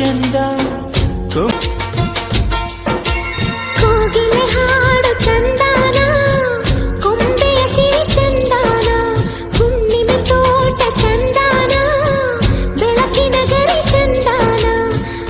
içimden.